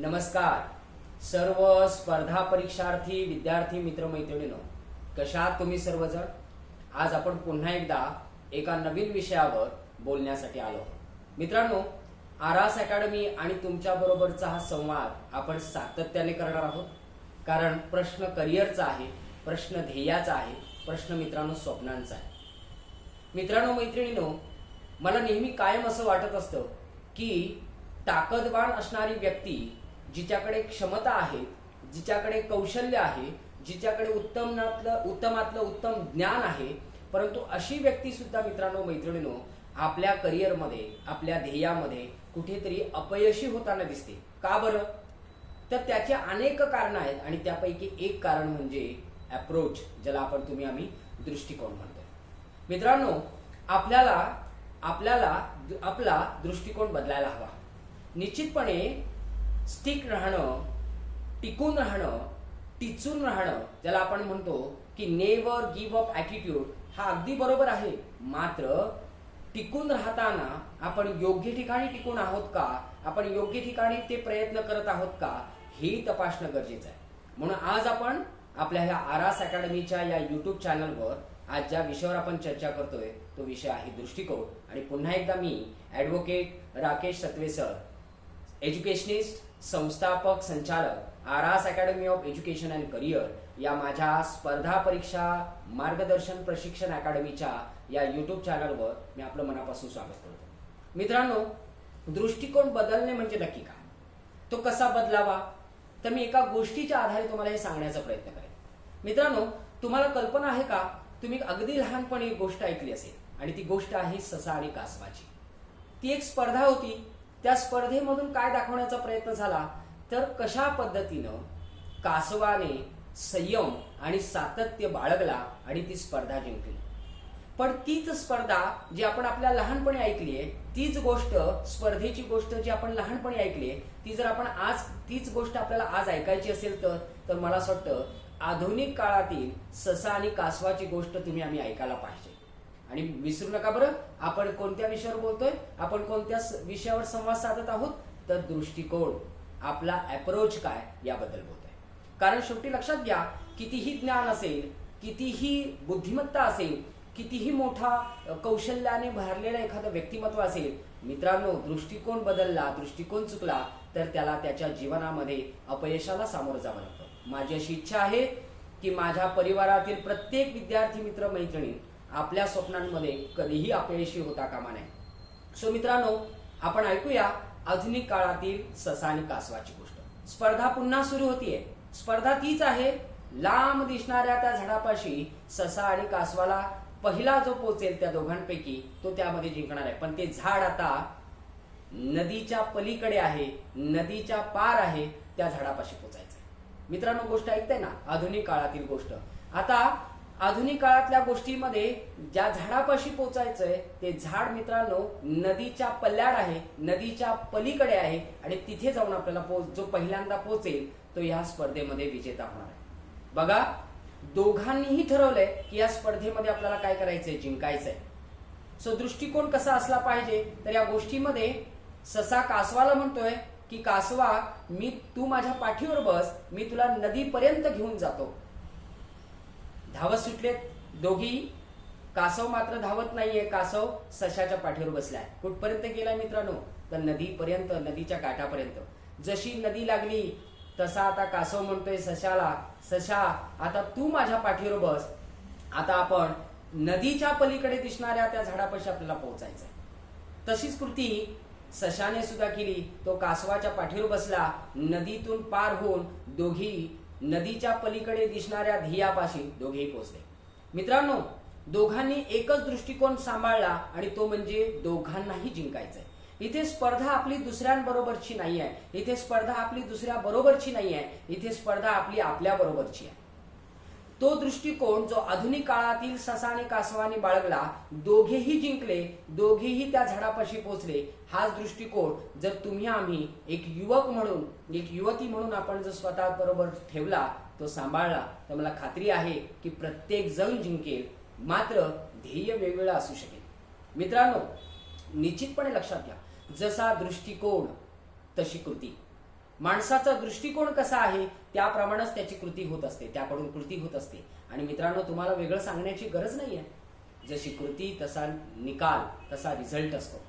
नमस्कार. सर्व स्पर्धा परीक्षार्थी विद्यार्थी मित्रमैत्रिणींनो कशात तुम्ही सर्वजण? आज आपण पुन्हा एकदा एका नवीन विषयावर बोलण्यासाठी आलो. मित्रांनो आरास अकॅडमी आणि तुमच्या बरोबरचा हा संवाद आपण सातत्याने करणार आहोत. कारण प्रश्न करिअरचा आहे प्रश्न ध्येयाचा आहे प्रश्न मित्रांनो स्वप्नांचा आहे. मित्रांनो मैत्रिणींनो मला नेहमी कायम असं वाटत असतं की ताकदवान असणारी व्यक्ती जिच्याकडे क्षमता आहे जिच्याकडे कौशल्य आहे जिच्याकडे उत्तमातलं उत्तमातलं उत्तम ज्ञान आहे परंतु अशी व्यक्ती सुद्धा मित्रांनो मैत्रिणींनो आपल्या करिअरमध्ये आपल्या ध्येयामध्ये कुठेतरी अपयशी होताना दिसते. का बरं? तर त्याचे अनेक कारणं आहेत आणि त्यापैकी एक कारण म्हणजे अप्रोच ज्याला आपण तुम्ही आम्ही दृष्टिकोन म्हणतो मित्रांनो आपल्याला आपल्याला आपला दृष्टिकोन बदलायला हवा. निश्चितपणे स्टिक राहणं टिकून राहणं टिचून राहणं ज्याला आपण म्हणतो की नेवर गिव्ह अप ॲटिट्यूड हा अगदी बरोबर आहे. मात्र टिकून राहताना आपण योग्य ठिकाणी टिकून आहोत का? आपण योग्य ठिकाणी ते प्रयत्न करत आहोत का? हे तपासणं गरजेचं आहे. म्हणून आज आपण आपल्या ह्या आरास अकॅडमीच्या या युट्यूब चॅनलवर आज ज्या विषयावर आपण चर्चा करतोय तो विषय आहे दृष्टिकोन. आणि पुन्हा एकदा मी advocate Rakesh Satve sir educationist संस्थापक संचालक Aras academy of education and career या माझ्या स्पर्धा परीक्षा मार्गदर्शन प्रशिक्षण अकॅडमीच्या या युट्यूब चॅनलवर मी आपलं मनापासून स्वागत करतो. मित्रांनो दृष्टिकोन बदलणे म्हणजे नक्की काय? तो कसा बदलावा? तर मी एका गोष्टीच्या आधारे तुम्हाला हे सांगण्याचा प्रयत्न करेन. मित्रांनो तुम्हाला कल्पना आहे का? तुम्ही अगदी लहानपणी एक गोष्ट ऐकली असेल आणि ती गोष्ट आहे ससा आणि कासवाची. ती एक स्पर्धा होती. त्या स्पर्धेमधून काय दाखवण्याचा प्रयत्न झाला? तर कशा पद्धतीनं कासवाने संयम आणि सातत्य बाळगला आणि ती स्पर्धा जिंकली? पण तीच स्पर्धा जी आपण आपल्या लहानपणी ऐकली आहे तीच गोष्ट स्पर्धेची गोष्ट जी आपण लहानपणी ऐकली आहे ती जर आपण आज तीच गोष्ट आपल्याला आज ऐकायची असेल तर तर मला असं वाटतं आधुनिक काळातील ससा आणि कासवाची गोष्ट तुम्ही आम्ही ऐकायला पाहिजे. आणि विसरू नका बरं. आपण कोणत्या विषयावर बोलतोय? आपण कोणत्या विषयावर संवाद साधत आहोत? तर दृष्टिकोन. आपला अप्रोच काय? याबद्दल बोलतोय. कारण शेवटी लक्षात घ्या कितीही ज्ञान असेल कितीही बुद्धिमत्ता असेल कितीही मोठा कौशल्याने भरलेलं एखादं व्यक्तिमत्व असेल मित्रांनो दृष्टिकोन बदलला दृष्टिकोन चुकला तर त्याला त्याच्या जीवनामध्ये अपयशाला सामोरं जावं लागतं. माझी अशी इच्छा आहे की माझ्या परिवारातील प्रत्येक विद्यार्थी मित्र मैत्रिणी आपल्या स्वप्नांमध्ये कधीही अपयशी होता कामा नये. सो मित्रांनो आपण ऐकूया आधुनिक काळातील ससा आणि कासवाची गोष्ट. स्पर्धा पुन्हा सुरू होतीये. स्पर्धा तीच आहे. लांब दिसणाऱ्या त्या झाडापाशी ससा आणि कासवाला पहिला जो पोचेल त्या दोघांपैकी तो त्यामध्ये जिंकणार आहे. पण ते झाड आता नदीच्या पलीकडे आहे. नदीच्या पार आहे. त्या झाडापाशी पोचायचं मित्रांनो गोष्ट ऐकताय ना? आधुनिक काळातील गोष्ट. आता आधुनिक काळातल्या गोष्टीमध्ये ज्या झाडापाशी पोचायचंय ते झाड मित्रांनो नदीच्या पल्ल्याड आहे नदीच्या पलीकडे आहे आणि तिथे जाऊन आपल्याला पोच जो पहिल्यांदा पोचेल तो या स्पर्धेमध्ये विजेता होणार आहे. बघा दोघांनीही ठरवलंय की या स्पर्धेमध्ये आपल्याला काय करायचंय जिंकायचंय. सो दृष्टिकोन कसा असला पाहिजे तर या गोष्टीमध्ये ससा कासवाला म्हणतोय की कासवा मी तू माझ्या पाठीवर बस मी तुला नदीपर्यंत घेऊन जातो. धावत सुटलेत. दोघी कासव मात्र धावत नाहीये. कासव सशाच्या पाठीवर बसलाय. कुठपर्यंत गेलाय मित्रांनो? तर नदीपर्यंत नदीच्या काठापर्यंत. जशी नदी लागली तसा आता कासव म्हणतोय सशाला सशा आता तू माझ्या पाठीवर बस. आता आपण नदीच्या पलीकडे दिसणाऱ्या त्या झाडापाशी आपल्याला पोहोचायचंय. तशीच कृती सशाने सुद्धा केली. तो कासवाच्या पाठीवर बसला. नदीतून पार होऊन दोघी नदीच्या पलीकडे दिसणाऱ्या ध्येयापाशी दोघेही पोहोचले. मित्रांनो दोघांनी एकच दृष्टिकोन सांभाळला आणि तो म्हणजे दोघांनाही जिंकायचंय. इथे स्पर्धा आपली दुसऱ्यांबरोबरची नाही आहे इथे स्पर्धा आपली दुसऱ्या बरोबरची नाही आहे इथे स्पर्धा आपली आपल्या बरोबरची आहे. तो दृष्टिकोन जो आधुनिक काळातील ससा आणि कासवाने बाळगला दोघेही जिंकले दोघेही त्या झाडापाशी पोचले हाच दृष्टिकोन जर तुम्ही आम्ही एक युवक म्हणून एक युवती म्हणून आपण जर स्वतः बरोबर ठेवला तो सांभाळला तर मला खात्री आहे की प्रत्येक जण जिंकेल. मात्र ध्येय वेगवेगळं असू शकेल. मित्रांनो निश्चितपणे लक्षात घ्या जसा दृष्टिकोन तशी कृती. माणसाचा दृष्टिकोन कसा आहे त्याप्रमाणेच त्याची कृती होत असते त्याकडून कृती होत असते. आणि मित्रांनो तुम्हाला वेगळं सांगण्याची गरज नाही आहे जशी कृती तसा निकाल तसा रिझल्ट असतो.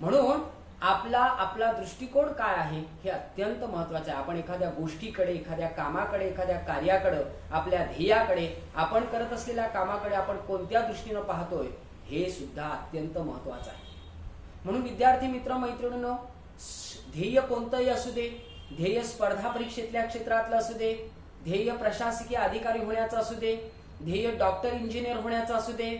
म्हणून आपला आपला दृष्टिकोन काय आहे हे अत्यंत महत्वाचं आहे. आपण एखाद्या गोष्टीकडे एखाद्या कामाकडे एखाद्या कार्याकडे आपल्या ध्येयाकडे आपण करत असलेल्या कामाकडे आपण कोणत्या दृष्टीनं पाहतोय हे सुद्धा अत्यंत महत्वाचं आहे. म्हणून विद्यार्थी मित्र मैत्रिणींनो ध्येय कोणतंही असू दे ध्येय स्पर्धा परीक्षेतल्या क्षेत्रातलं असू दे ध्येय प्रशासकीय अधिकारी होण्याचं असू दे ध्येय डॉक्टर इंजिनियर होण्याचं असू दे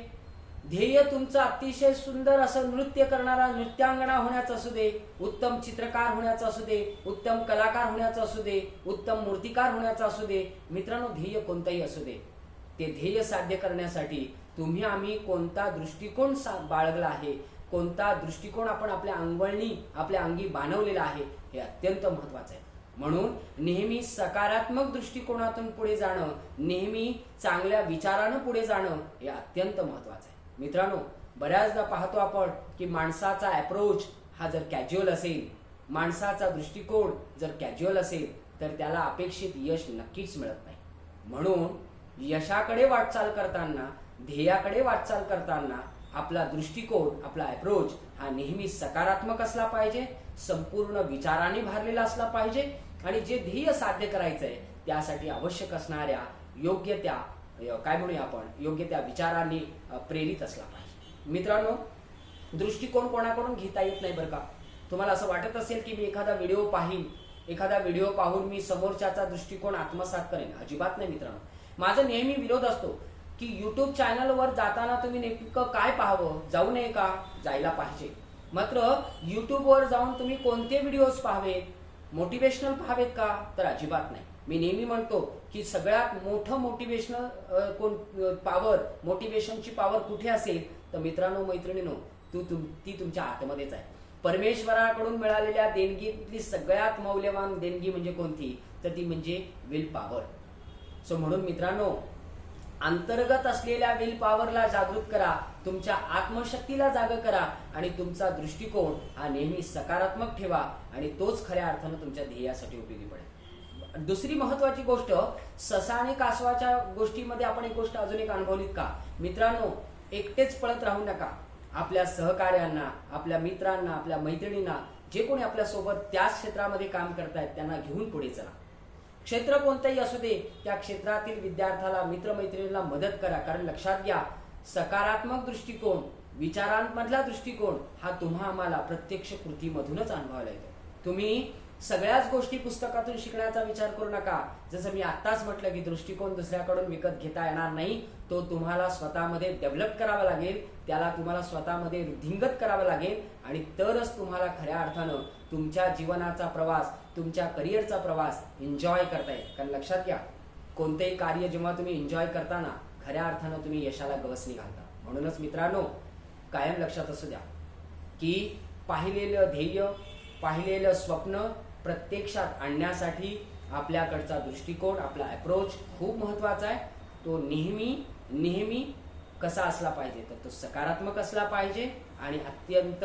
ध्येय तुमचं अतिशय सुंदर असं नृत्य करणारा नृत्यांगणा होण्याचं असू दे उत्तम चित्रकार होण्याचं असू दे उत्तम कलाकार होण्याचं असू दे उत्तम मूर्तिकार होण्याचं असू दे मित्रांनो ध्येय कोणतंही असू दे. ते ध्येय साध्य करण्यासाठी तुम्ही आम्ही कोणता दृष्टिकोन सा- बाळगला आहे कोणता दृष्टिकोन आपण आपल्या अंगवळणी आपल्या अंगी बांधवलेला आहे हे अत्यंत महत्वाचं आहे. म्हणून नेहमी सकारात्मक दृष्टिकोनातून पुढे जाणं नेहमी चांगल्या विचारानं पुढे जाणं हे अत्यंत महत्वाचं आहे. मित्रांनो बऱ्याचदा पाहतो आपण की माणसाचा अप्रोच हा जर कॅज्युअल असेल माणसाचा दृष्टिकोन जर कॅज्युअल असेल तर त्याला अपेक्षित यश नक्कीच मिळत नाही. म्हणून यशाकडे वाटचाल करताना ध्येयाकडे वाटचाल करताना आपला दृष्टिकोन आपला अप्रोच हा नेहमी सकारात्मक असला पाहिजे संपूर्ण विचाराने भरलेला असला पाहिजे आणि जे ध्येय साध्य करायचंय त्यासाठी आवश्यक असणाऱ्या योग्य त्या काय म्हणूया आपण योग्य त्या विचारांनी प्रेरित असला पाहिजे. मित्रांनो दृष्टिकोन कोणाकडून घेता येत नाही बरं का? तुम्हाला असं वाटत असेल की मी एखादा व्हिडिओ पाहीन एखादा व्हिडिओ पाहून मी समोरच्याचा दृष्टिकोन आत्मसात करेन. अजिबात नाही मित्रांनो. माझा नेहमी विरोध असतो की युट्यूब चॅनलवर जाताना तुम्ही नेमकं काय पाहावं? जाऊ नये का? जायला पाहिजे. मात्र युट्यूबवर जाऊन तुम्ही कोणते व्हिडिओज पाहावेत मोटिवेशनल पाहावेत का? तर अजिबात नाही. मी नेहमी म्हणतो की सगळ्यात मोठं मोटिवेशनल कोण पॉवर मोटिवेशनची पॉवर कुठे असेल? तर मित्रांनो मैत्रिणीनो तू तुम ती तुमच्या आतमध्येच आहे. परमेश्वराकडून मिळालेल्या देणगीतली सगळ्यात मौल्यवान देणगी म्हणजे कोणती? तर ती म्हणजे विल पॉवर सो म्हणून मित्रांनो अंतर्गत असलेल्या विल पॉवरला जागृत करा तुमच्या आत्मशक्तीला जाग करा आणि तुमचा दृष्टिकोन हा नेहमी सकारात्मक ठेवा आणि तोच खऱ्या अर्थानं तुमच्या ध्येयासाठी उपयोगी पडेल. दुसरी महत्वाची गोष्ट ससा आणि कासवाच्या गोष्टीमध्ये आपण एक गोष्ट अजून एक अनुभवलीत का? मित्रांनो एकटेच पळत राहू नका. आपल्या सहकार्यांना आपल्या मित्रांना आपल्या मैत्रिणींना जे कोणी आपल्यासोबत त्याच क्षेत्रामध्ये काम करतायत त्यांना घेऊन पुढे चला. क्षेत्र कोणतंही असू दे त्या क्षेत्रातील विद्यार्थ्याला मित्रमैत्रिणीला मदत करा. कारण लक्षात घ्या सकारात्मक दृष्टिकोन विचारांमधला दृष्टिकोन हा तुम्हा आम्हाला प्रत्यक्ष कृतीमधूनच अनुभवायला येतो. तुम्ही सगळ्याच गोष्टी पुस्तकातून शिकण्याचा विचार करू नका. जसं मी आत्ताच म्हटलं की दृष्टिकोन दुसऱ्याकडून विकत घेता येणार नाही तो तुम्हाला स्वतःमध्ये डेव्हलप करावा लागेल त्याला तुम्हाला स्वतःमध्ये वृद्धिंगत करावा लागेल आणि तरच तुम्हाला खऱ्या अर्थानं तुमच्या जीवनाचा प्रवास तुमच्या करिअरचा प्रवास एन्जॉय करता येईल कारण लक्षात घ्या कोणतेही कार्य जेव्हा तुम्ही एन्जॉय करताना खऱ्या अर्थानं तुम्ही यशाला गवसणी घालता. म्हणूनच मित्रांनो कायम लक्षात असू द्या की पाहिलेलं ध्येय पाहिलेलं स्वप्न प्रत्यक्षात आणण्यासाठी आपल्याकडचा दृष्टिकोन आपला अप्रोच खूप महत्त्वाचा आहे. तो नेहमी नेहमी कसा असला पाहिजे? तर तो सकारात्मक असला पाहिजे आणि अत्यंत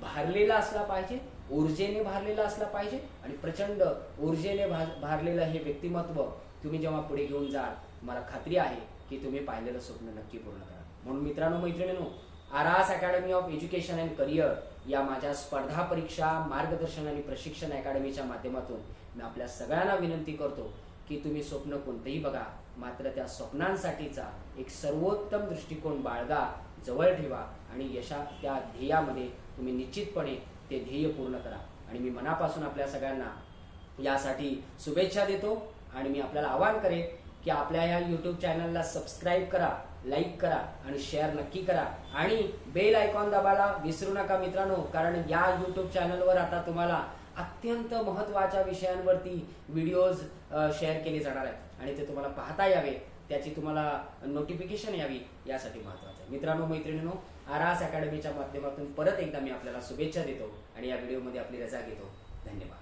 भारलेला असला पाहिजे. ऊर्जेने भारलेला असला पाहिजे आणि प्रचंड ऊर्जेने भा- भारलेलं हे व्यक्तिमत्व तुम्ही जेव्हा पुढे घेऊन जाल मला खात्री आहे की तुम्ही पाहिलेलं स्वप्न नक्की पूर्ण करा. म्हणून मित्रांनो मैत्रिणींनो Aras academy of education and career या माझ्या स्पर्धा परीक्षा मार्गदर्शन आणि प्रशिक्षण अकॅडमीच्या माध्यमातून मी आपल्या सगळ्यांना विनंती करतो की तुम्ही स्वप्न कोणतेही बघा मात्र त्या स्वप्नांसाठीचा एक सर्वोत्तम दृष्टिकोन बाळगा जवळ ठेवा आणि यशा त्या ध्येयामध्ये तुम्ही निश्चितपणे ते ध्येय पूर्ण करा. आणि मी मनापासून आपल्या सगळ्यांना यासाठी शुभेच्छा देतो आणि मी आपल्याला आवाहन करेन की आपल्या या युट्यूब चॅनलला सबस्क्राईब करा लाईक करा आणि शेअर नक्की करा. आणि बेल आयकॉन दाबायला विसरू नका मित्रांनो कारण या युट्यूब चॅनलवर आता तुम्हाला अत्यंत महत्त्वाच्या विषयांवरती व्हिडिओज शेअर केले जाणार आहेत. आणि ते तुम्हाला पाहता यावे. त्याची तुम्हाला नोटिफिकेशन यावी यासाठी महत्वाचं आहे. मित्रांनो मैत्रिणींनो आरास अकॅडमीच्या माध्यमातून परत एकदा मी आपल्याला शुभेच्छा देतो आणि या व्हिडिओमध्ये आपली रजा घेतो. धन्यवाद.